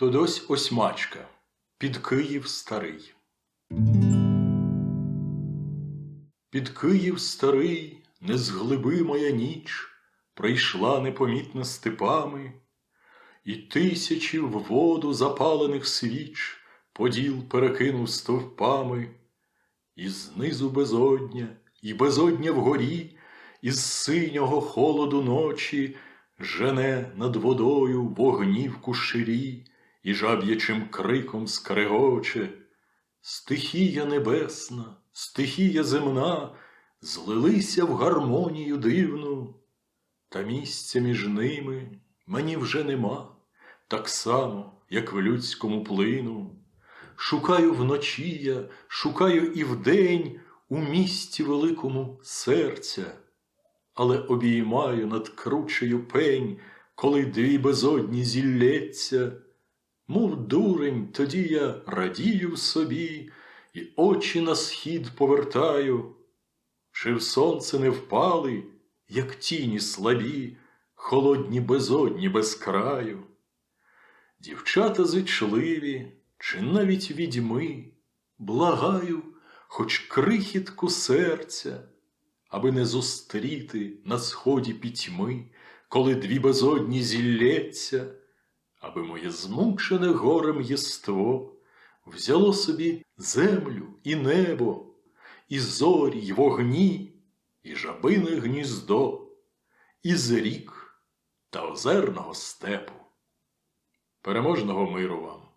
То дось осьмачка під Київ старий. Під Київ старий, незглибимая ніч, прийшла непомітно степами, і тисячі в воду запалених свіч поділ перекинув стовпами, і знизу безодня, і безодня вгорі, із синього холоду ночі жене над водою вогнівку ширі, і жаб'ячим криком скрегоче. Стихія небесна, стихія земна злилися в гармонію дивну, та місця між ними мені вже нема, так само, як в людському плину. Шукаю вночі я, шукаю і вдень у місті великому серця, але обіймаю над кручею пень, коли дві безодні зілється. Мов дурень, тоді я радію собі і очі на схід повертаю, чи в сонце не впали, як тіні слабі, холодні безодні без краю. Дівчата зичливі, чи навіть відьми, благаю, хоч крихітку серця, аби не зустріти на сході пітьми, коли дві безодні зілється аби моє змучене горем єство взяло собі землю і небо, і зорі, й вогні, і жабине гніздо, і зрік та озерного степу. Переможного миру вам!